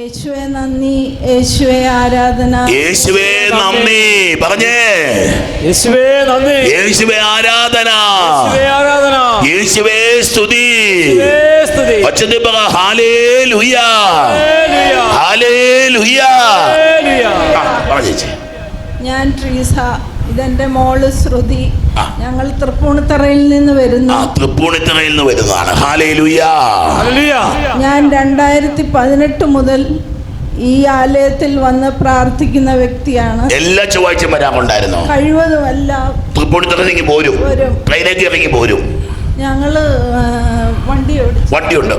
യേശുവെ നന്ദി. യേശുവെ ആരാധന. യേശുവേ നന്ദി. പറഞ്ഞേ. യേശുവേ നന്ദി. യേശുവേ ആരാധന. ആരാധന. യേശുവേ സ്തുതി. സ്തുതി. ഒച്ചത്തിൽ പറ ഹാലേ ലുയ്യ ഹല്ലേലൂയ. ഹാലേ ലുയ്യ ഹല്ലേലൂയ. പറഞ്ഞു ചേച്ചി. ഞാൻ ട്രീസ ഇതെന്റെ മോൾ ശ്രുതി. ഞങ്ങൾ തൃപ്പൂണിത്തറയിൽ നിന്ന് വരുന്നു. തൃപ്പൂണിത്തറയിൽ നിന്ന് വരുന്നതാണ്. ഞാൻ രണ്ടായിരത്തി പതിനെട്ട് മുതൽ ഈ ആലയത്തിൽ വന്ന് പ്രാർത്ഥിക്കുന്ന വ്യക്തിയാണ്. എല്ലാ ചൊവ്വാഴ്ചയും വരാറുണ്ടായിരുന്നോ. കഴിവതും തൃപ്പൂണിത്തറയിലേക്ക് പോരും. ട്രെയിനേക്ക് ഇറങ്ങി പോരും. ഞങ്ങൾ വണ്ടി ഓടിച്ചു. വണ്ടിയുണ്ട്.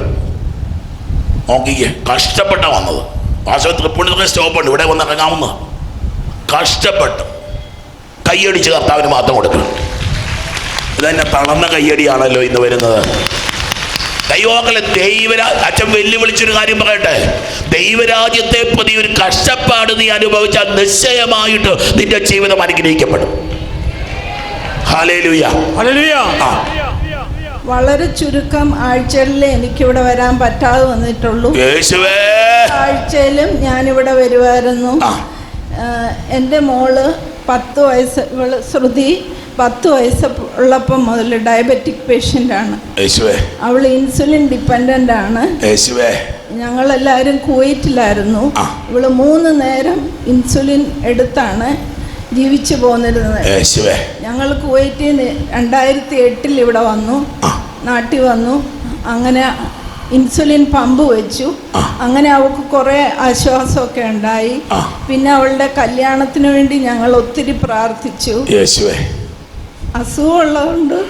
നോക്കിക്കേ കഷ്ടപ്പെട്ട വന്നത്. വാസവ തൃപ്പൂണിത്തുറ സ്റ്റോപ്പുണ്ട്. ഇവിടെ വന്ന് ഇറങ്ങാവുന്ന. കഷ്ടപ്പെട്ടു. കയ്യടിച്ച് കർത്താവിന് മാത്രം കൊടുക്കണം. ഇതന്നെ തളർന്ന കയ്യടിയാണല്ലോ ഇന്ന് വരുന്നത്. ദൈവമക്കളെ ദൈവരാ അച്ഛൻ വെല്ലുവിളിച്ചൊരു കാര്യം പറയട്ടെ. ദൈവരാജ്യത്തെ പ്രതി ഒരു കഷ്ടപ്പാട് നീ അനുഭവിച്ചാൽ നിശ്ചയമായിട്ട് നിന്റെ ജീവിതം അനുഗ്രഹിക്കപ്പെടും. വളരെ ചുരുക്കം ആഴ്ചകളിലേ എനിക്കിവിടെ വരാൻ പറ്റാതെ വന്നിട്ടുള്ളൂ. യേശുവേ. ആഴ്ചയിലും ഞാനിവിടെ വരുമായിരുന്നു. എന്റെ മോൾ പത്ത് വയസ്സ് ഇവൾ ശ്രുതി പത്ത് വയസ്സ് ഉള്ളപ്പം മുതൽ ഡയബറ്റിക് പേഷ്യന്റ് ആണ്. അവൾ ഇൻസുലിൻ ഡിപ്പെൻഡന്റ് ആണ്. യേശുവേ. ഞങ്ങളെല്ലാവരും കുവൈറ്റിലായിരുന്നു. ഇവൾ മൂന്ന് നേരം ഇൻസുലിൻ എടുത്താണ് ജീവിച്ചു പോന്നിരുന്നത്. യേശുവേ. ഞങ്ങൾ കുവൈറ്റിൽ രണ്ടായിരത്തി എട്ടിൽ ഇവിടെ വന്നു. നാട്ടിൽ വന്നു. അങ്ങനെ ഇൻസുലിൻ പമ്പ് വെച്ചു. അങ്ങനെ അവൾക്ക് കുറേ ആശ്വാസമൊക്കെ ഉണ്ടായി. പിന്നെ അവളുടെ കല്യാണത്തിന് വേണ്ടി ഞങ്ങൾ ഒത്തിരി പ്രാർത്ഥിച്ചു. യേശുവേ. അസുഖമുള്ളതുകൊണ്ട്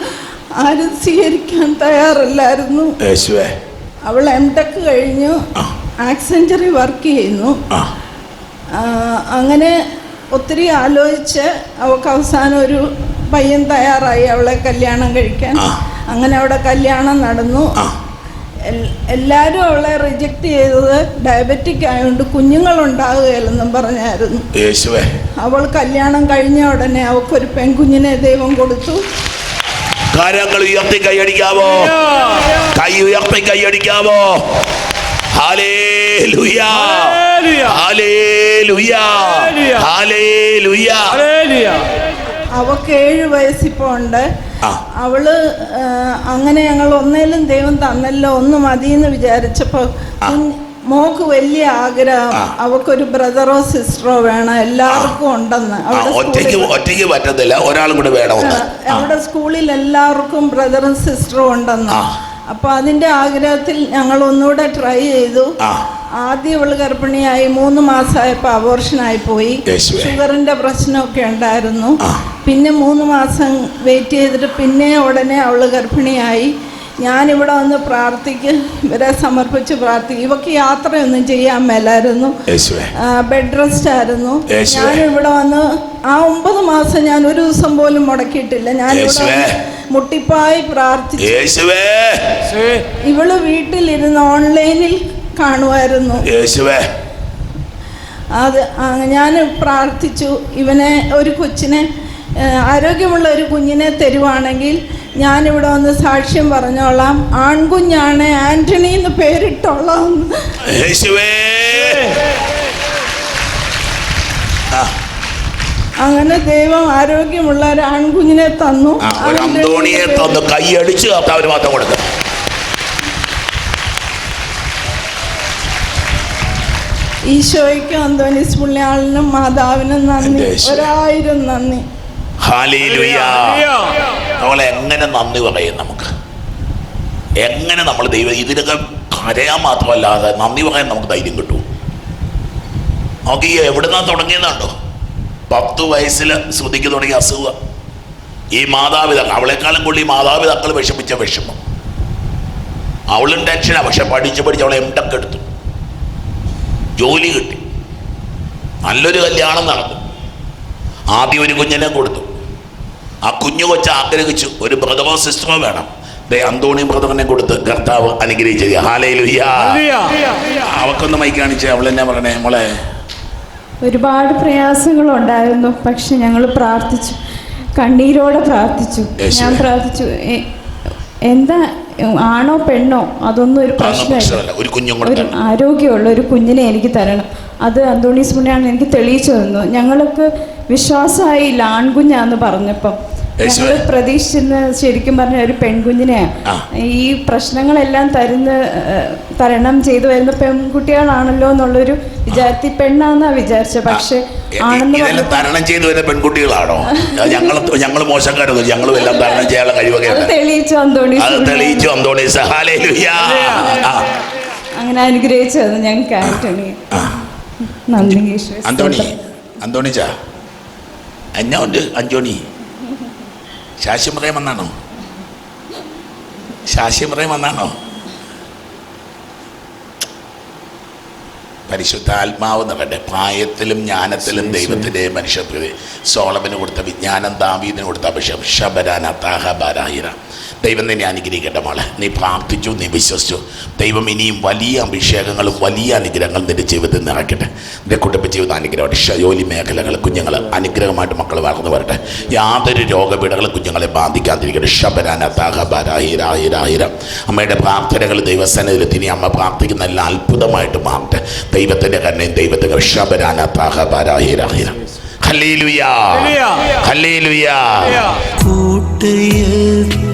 ആരും സ്വീകരിക്കാൻ തയ്യാറല്ലായിരുന്നു. യേശുവേ. അവൾ എം ടെക് കഴിഞ്ഞു. ആക്സെഞ്ചറി വർക്ക് ചെയ്യുന്നു. അങ്ങനെ ഒത്തിരി ആലോചിച്ച് അവൾക്ക് അവസാനം ഒരു പയ്യൻ തയ്യാറായി അവളെ കല്യാണം കഴിക്കാൻ. അങ്ങനെ അവിടെ കല്യാണം നടന്നു. എല്ലാവരും അവളെ റിജക്റ്റ് ചെയ്തത് ഡയബറ്റിക് ആയതുകൊണ്ട് കുഞ്ഞുങ്ങളുണ്ടാകുകയില്ലെന്നും പറഞ്ഞായിരുന്നു. യേശുവേ. അവൾ കല്യാണം കഴിഞ്ഞ ഉടനെ അവൾക്കൊരു പെൺകുഞ്ഞിനെ ദൈവം കൊടുത്തു. കാര്യങ്ങൾ ഉയർത്തി കൈയടിക്കാവോ കൈ ഉയർത്തി കൈയടിക്കാവോ ഹാലേലുയാ ഹല്ലേലൂയ. Hallelujah hallelujah. അവൾക്ക് ഏഴ് വയസ്സിപ്പോ ഉണ്ട്. അവൾ അങ്ങനെ ഞങ്ങൾ ഒന്നേലും ദൈവം തന്നല്ലോ ഒന്ന് മതിയെന്ന് വിചാരിച്ചപ്പോൾ കുഞ്ഞ്- മോക്ക് വലിയ ആഗ്രഹം. അവക്കൊരു ബ്രദറോ സിസ്റ്ററോ വേണം എല്ലാവർക്കും ഉണ്ടെന്ന്. ഒറ്റയ്ക്ക് ഒറ്റയ്ക്ക് പറ്റത്തില്ല ഒരാളും കൂടെ വേണമെന്ന് ആ, അവിടെ സ്കൂളിൽ എല്ലാവർക്കും ബ്രദറും സിസ്റ്ററും ഉണ്ടെന്ന്. അപ്പൊ അതിന്റെ ആഗ്രഹത്തിൽ ഞങ്ങൾ ഒന്നുകൂടെ ട്രൈ ചെയ്തു. ആദ്യം ഇവൾ ഗർഭിണിയായി മൂന്ന് മാസമായപ്പോൾ അബോർഷനായി പോയി. ഷുഗറിന്റെ പ്രശ്നമൊക്കെ ഉണ്ടായിരുന്നു. പിന്നെ മൂന്ന് മാസം വെയിറ്റ് ചെയ്തിട്ട് പിന്നെ ഉടനെ അവൾ ഗർഭിണിയായി ഞാനിവിടെ വന്ന് പ്രാർത്ഥിക്ക് ഇവരെ സമർപ്പിച്ച് പ്രാർത്ഥിക്കും. ഇവക്ക് യാത്രയൊന്നും ചെയ്യാൻ മേലായിരുന്നു. യേശുവേ ബെഡ് റെസ്റ്റ് ആയിരുന്നു. ഞാനിവിടെ വന്ന് ആ ഒമ്പത് മാസം ഞാൻ ഒരു ദിവസം പോലും മുടക്കിയിട്ടില്ല. വന്ന് മുട്ടിപ്പായി പ്രാർത്ഥിച്ചു. ഇവൾ വീട്ടിലിരുന്ന് ഓൺലൈനിൽ കാണുമായിരുന്നു. യേശുവേ. അത് ഞാൻ പ്രാർത്ഥിച്ചു ഇവനെ ഒരു കൊച്ചിനെ ആരോഗ്യമുള്ള ഒരു കുഞ്ഞിനെ തരുവാണെങ്കിൽ ഞാനിവിടെ വന്ന് സാക്ഷ്യം പറഞ്ഞോളാം. ആൺകുഞ്ഞാണ് ആന്റണി എന്ന് പേരിട്ടോളാം. അങ്ങനെ ദൈവം ആരോഗ്യമുള്ള ഒരു ആൺകുഞ്ഞിനെ തന്നു. അന്തോണിയെ തന്നു കൈയടിച്ച് അവർ മാത്രം കൊടുക്കുക ഈശോയ്ക്കും അന്തോണീസ് പുള്ളിയാളിനും മാതാവിനും നന്ദി. ഒരായിരം നന്ദി. നമ്മളെ എങ്ങനെ നന്ദി പറയും നമുക്ക്? എങ്ങനെ നമ്മൾ ദൈവം ഇതിനൊക്കെ കരയാൻ മാത്രമല്ലാതെ നന്ദി പറയാൻ നമുക്ക് ധൈര്യം കിട്ടും? എവിടെ എവിടുന്നാ തുടങ്ങിയതാണ്ടോ പത്ത് വയസ്സിൽ ശ്രുതിക്ക് തുടങ്ങിയ അസുഖം. ഈ മാതാപിതാക്കൾ അവളെക്കാളും കൂടി ഈ മാതാപിതാക്കൾ വിഷമിച്ച വിഷമം. അവളും ടെൻഷനാണ് പക്ഷെ പഠിച്ച് പഠിച്ച് അവളെ എം ടെക് എടുത്തു. ജോലി കിട്ടി. നല്ലൊരു കല്യാണം നടന്നു. ആദ്യം ഒരു കുഞ്ഞിനെ കൊടുത്തു. ആ കുഞ്ഞു കൊച്ച ആഗ്രഹിച്ചു ഒരു ബ്രദറോ സിസ്റ്ററോ വേണം. ദേ അന്തോണി ബ്രദറിനെ കൊടുത്ത് കർത്താവ് അനുഗ്രഹിച്ചത് ഹാലയിൽ. അവക്കൊന്ന് മൈ കാണിച്ച് അവൾ എന്നെ പറഞ്ഞേ മോളെ? ഒരുപാട് പ്രയാസങ്ങളുണ്ടായിരുന്നു പക്ഷെ ഞങ്ങൾ പ്രാർത്ഥിച്ചു. കണ്ണീരോടെ പ്രാർത്ഥിച്ചു. ഞാൻ പ്രാർത്ഥിച്ചു എന്താ ആണോ പെണ്ണോ അതൊന്നും ഒരു പ്രശ്നമല്ല. ഒരു ആരോഗ്യമുള്ള ഒരു കുഞ്ഞിനെ എനിക്ക് തരണം. അത് അന്തോണീസ് പുണ്യാണ് എനിക്ക് തെളിയിച്ചു തന്നു ഞങ്ങൾക്ക് വിശ്വാസമായില്ല ആൺകുഞ്ഞാന്ന് പറഞ്ഞപ്പം. ഞങ്ങൾ പ്രതീക്ഷിച്ചിരുന്ന ശരിക്കും പറഞ്ഞ ഒരു പെൺകുഞ്ഞിനെയാണ് ആ. ഈ പ്രശ്നങ്ങളെല്ലാം തരുന്ന തരണം ചെയ്തു വരുന്ന പെൺകുട്ടികളാണല്ലോ എന്നുള്ളൊരു വിചാരത്തി പെണ്ണാന്നാ വിചാരിച്ച. പക്ഷെ ഇതെല്ലാം തരണം ചെയ്തു വരുന്ന പെൺകുട്ടികളാണോ? ഞങ്ങൾ ഞങ്ങൾ മോശക്കാരൊന്നും ഞങ്ങളും എല്ലാം തരണം ചെയ്യാനുള്ള കഴിവൊക്കെ തെളിയിച്ചു അന്തോണീസ് തെളിയിച്ചു അന്തോണി സഹാലേലുയാ ആ. അങ്ങനെ അനുഗ്രഹിച്ചു തന്നു ഞങ്ങൾക്ക് ആന്റണി. നന്ദി. അന്തോണി. അന്തോണിച്ചാ എന്നാ ഉണ്ട് അന്തോണി? ശാശ്യം പറയാൻ വന്നാണോ? ശാശ്യം വന്നാണോ? പരിശുദ്ധ ആത്മാവ് നിറട്ടെ പ്രായത്തിലും ജ്ഞാനത്തിലും ദൈവത്തിന്റെ മനുഷ്യപ്രതി സോളമിന് കൊടുത്ത വിജ്ഞാനം ദാവീദിന് കൊടുത്ത അഭിഷേകം. ശബരാന താഹബാരാഹിര ദൈവം നിന്നെ അനുഗ്രഹിക്കട്ടെ മോളെ. നീ പ്രാർത്ഥിച്ചു നീ വിശ്വസിച്ചു. ദൈവം ഇനിയും വലിയ അഭിഷേകങ്ങളും വലിയ അനുഗ്രഹങ്ങളും നിന്റെ ജീവിതത്തിൽ നിറയ്ക്കട്ടെ നിന്റെ കുടുംബ ജീവിതം അനുഗ്രഹമായിട്ട് ജോലി മേഖലകൾ കുഞ്ഞുങ്ങൾ അനുഗ്രഹമായിട്ട് മക്കൾ വളർന്നു വരട്ടെ. യാതൊരു രോഗപീഠകളും കുഞ്ഞുങ്ങളെ ബാധിക്കാതിരിക്കട്ടെ. ശബരാന താഹബാരാഹിരാഹിരാഹിര അമ്മയുടെ പ്രാർത്ഥനകൾ ദൈവസേനയിലെത്തി ഇനി അമ്മ പ്രാർത്ഥിക്കുന്ന എല്ലാം അത്ഭുതമായിട്ട് മാറട്ടെ. ദൈവത്തിന്റെ കണ്ണയും ദൈവത്തിന്റെ ശബരാന താഹബാരാഹിരാഹിര ഹല്ലേലൂയാ. ഹല്ലേലൂയാ.